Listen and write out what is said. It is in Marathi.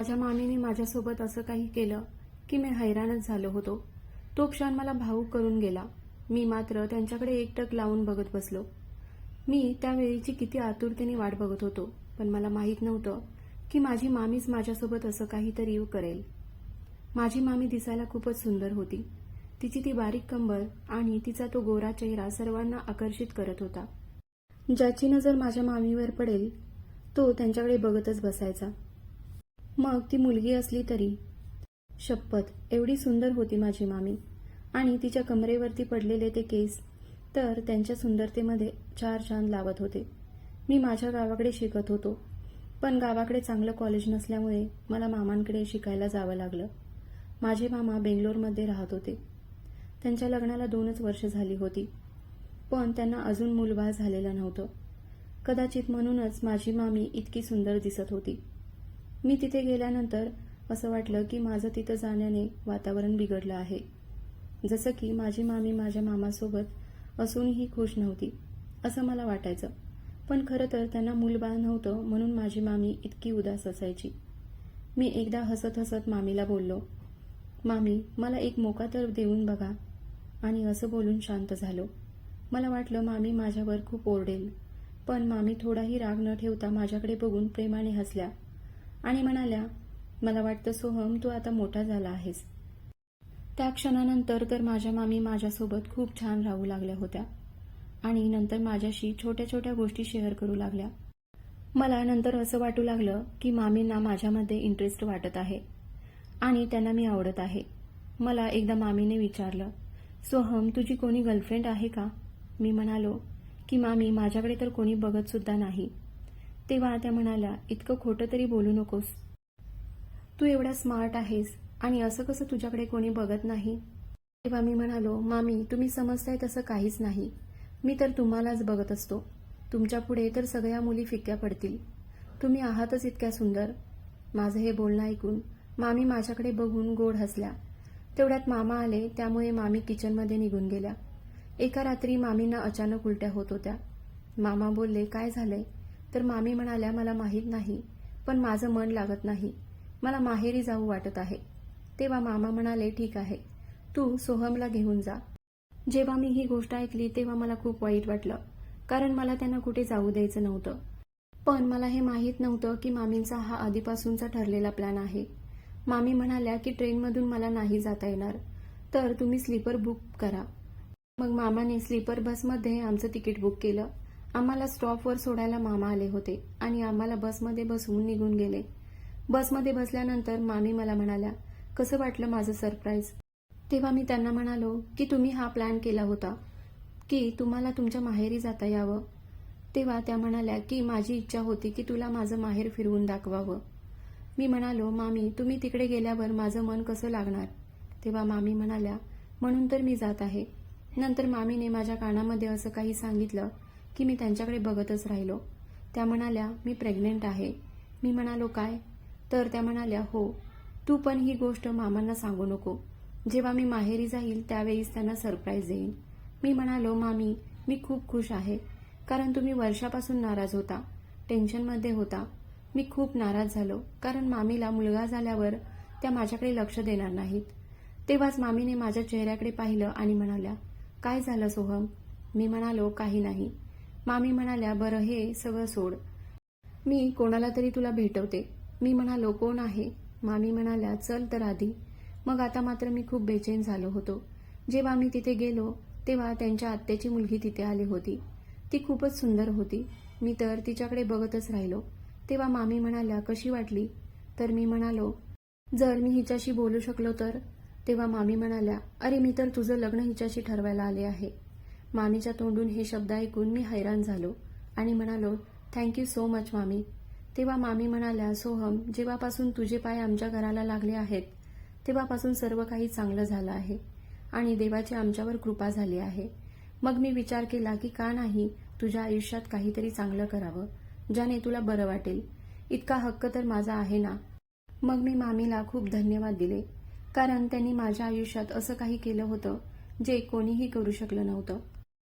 माझ्या मामीने माझ्यासोबत असं काही केलं की मी हैराणच झालो होतो. तो क्षण मला भावूक करून गेला. मी मात्र त्यांच्याकडे एकटक लावून बघत बसलो. मी त्यावेळीची किती आतुरतेने वाट बघत होतो पण मला माहीत नव्हतं की माझी मामीच माझ्यासोबत असं काहीतरी करेल. माझी मामी दिसायला खूपच सुंदर होती. तिची ती बारीक कंबर आणि तिचा तो गोरा चेहरा सर्वांना आकर्षित करत होता. ज्याची नजर माझ्या मामीवर पडेल तो त्यांच्याकडे बघतच बसायचा. मग ती मुलगी असली तरी. शपथ एवढी सुंदर होती माझी मामी. आणि तिच्या कमरेवरती पडलेले ते केस तर त्यांच्या सुंदरतेमध्ये चार चांद लावत होते. मी माझ्या गावाकडे शिकत होतो. पण गावाकडे चांगलं कॉलेज नसल्यामुळे मला मामांकडे शिकायला जावं लागलं. माझे मामा बेंगलोरमध्ये राहत होते. त्यांच्या लग्नाला दोनच वर्ष झाली होती. पण त्यांना अजून मुलबाळ झालेलं नव्हतं. कदाचित म्हणूनच माझी मामी इतकी सुंदर दिसत होती. मी तिथे गेल्यानंतर असं वाटलं की माझं तिथं जाण्याने वातावरण बिघडलं आहे. जसं की माझी मामी माझ्या मामासोबत असूनही खुश नव्हती असं मला वाटायचं. पण खरं तर त्यांना मूलबाळ नव्हतं म्हणून माझी मामी इतकी उदास असायची. मी एकदा हसत हसत मामीला बोललो मामी मला एक मोका तर देऊन बघा. आणि असं बोलून शांत झालो. मला वाटलं मामी माझ्यावर खूप ओरडेल पण मामी थोडाही राग न ठेवता माझ्याकडे बघून प्रेमाने हसल्या. आणि म्हणाल्या मला वाटतं सोहम तू आता मोठा झाला आहेस. त्या क्षणानंतर तर माझ्या मामी माझ्यासोबत खूप छान राहू लागल्या होत्या आणि नंतर माझ्याशी छोट्या छोट्या गोष्टी शेअर करू लागल्या. मला नंतर असं वाटू लागलं की मामींना माझ्यामध्ये इंटरेस्ट वाटत आहे आणि त्यांना मी आवडत आहे. मला एकदा मामीने विचारलं सोहम तुझी कोणी गर्लफ्रेंड आहे का? मी म्हणालो की मामी माझ्याकडे तर कोणी बघत सुद्धा नाही. तेव्हा त्या म्हणाल्या इतकं खोटं तरी बोलू नकोस. तू एवढा स्मार्ट आहेस आणि असं कसं तुझ्याकडे कोणी बघत नाही? तेव्हा मी म्हणालो मामी तुम्ही समजताय तसं काहीच नाही. मी तर तुम्हालाच बघत असतो. तुमच्यापुढे तर सगळ्या मुली फिक्क्या पडतील. तुम्ही आहातच इतक्या सुंदर. माझं हे बोलणं ऐकून मामी माझ्याकडे बघून गोड हसल्या. तेवढ्यात मामा आले त्यामुळे मामी किचनमध्ये निघून गेल्या. एका रात्री मामींना अचानक उलट्या होत होत्या. मामा बोलले काय झालंय? तर मामी म्हणाल्या मला माहीत नाही पण माझं मन लागत नाही. मला माहेरी जाऊ वाटत आहे. तेव्हा मामा म्हणाले ठीक आहे. तू सोहमला घेऊन जा. जेव्हा मी ही गोष्ट ऐकली तेव्हा मला खूप वाईट वाटलं कारण मला त्यांना कुठे जाऊ द्यायचं नव्हतं. पण मला हे माहीत नव्हतं की मामींचा हा आधीपासूनचा ठरलेला प्लॅन आहे. मामी म्हणाल्या की ट्रेनमधून मला नाही जाता येणार तर तुम्ही स्लीपर बुक करा. मग मामाने स्लीपर बसमध्ये आमचं तिकीट बुक केलं. आम्हाला स्टॉपवर सोडायला मामा आले होते आणि आम्हाला बसमध्ये बसवून निघून गेले. बसमध्ये बसल्यानंतर मामी मला म्हणाल्या कसं वाटलं माझं सरप्राईज तेव्हा मी त्यांना म्हणालो की तुम्ही हा प्लॅन केला होता की तुम्हाला तुमच्या माहेरी जाता यावं. तेव्हा त्या म्हणाल्या की माझी इच्छा होती की तुला माझं माहेर फिरवून दाखवावं. मी म्हणालो मामी तुम्ही तिकडे गेल्यावर माझं मन कसं लागणार? तेव्हा मामी म्हणाल्या म्हणून तर मी जात आहे. नंतर मामीने माझ्या कानामध्ये असं काही सांगितलं की मी त्यांच्याकडे बघतच राहिलो. त्या म्हणाल्या मी प्रेग्नेंट आहे. मी म्हणालो काय? तर त्या म्हणाल्या हो तू पण ही गोष्ट मामांना सांगू नको. जेव्हा मी माहेरी जाईल त्यावेळीच त्यांना सरप्राईज देईन. मी म्हणालो मामी मी खूप खुश आहे कारण तुम्ही वर्षापासून नाराज होता टेन्शनमध्ये होता. मी खूप नाराज झालो कारण मामीला मुलगा झाल्यावर त्या माझ्याकडे लक्ष देणार नाहीत. तेव्हाच मामीने माझ्या चेहऱ्याकडे पाहिलं आणि म्हणाल्या काय झालं सोहम? मी म्हणालो काही नाही. मामी म्हणाल्या बरं हे सगळं सोड. मी कोणाला तरी तुला भेटवते. मी म्हणालो कोण आहे? मामी म्हणाल्या चल तर आधी. मग आता मात्र मी खूप बेचैन झालो होतो. जेव्हा मी तिथे गेलो तेव्हा त्यांच्या आत्याची मुलगी तिथे आली होती. ती खूपच सुंदर होती. मी तर तिच्याकडे बघतच राहिलो. तेव्हा मामी म्हणाल्या कशी वाटली? तर मी म्हणालो जर मी हिच्याशी बोलू शकलो तर? तेव्हा मामी म्हणाल्या अरे मी तर तुझं लग्न हिच्याशी ठरवायला आले आहे. मामीच्या तोंडून हे शब्द ऐकून मी हैराण झालो आणि म्हणालो थँक्यू सो मच मामी. तेव्हा मामी म्हणाल्या सोहम जेव्हापासून तुझे पाय आमच्या घराला लागले आहेत तेव्हापासून सर्व काही चांगलं झालं आहे आणि देवाची आमच्यावर कृपा झाली आहे. मग मी विचार केला की का नाही तुझ्या आयुष्यात काहीतरी चांगलं करावं ज्याने तुला बरं वाटेल. इतका हक्क तर माझा आहे ना? मग मी मामीला खूप धन्यवाद दिले कारण त्यांनी माझ्या आयुष्यात असं काही केलं होतं जे कोणीही करू शकलं नव्हतं.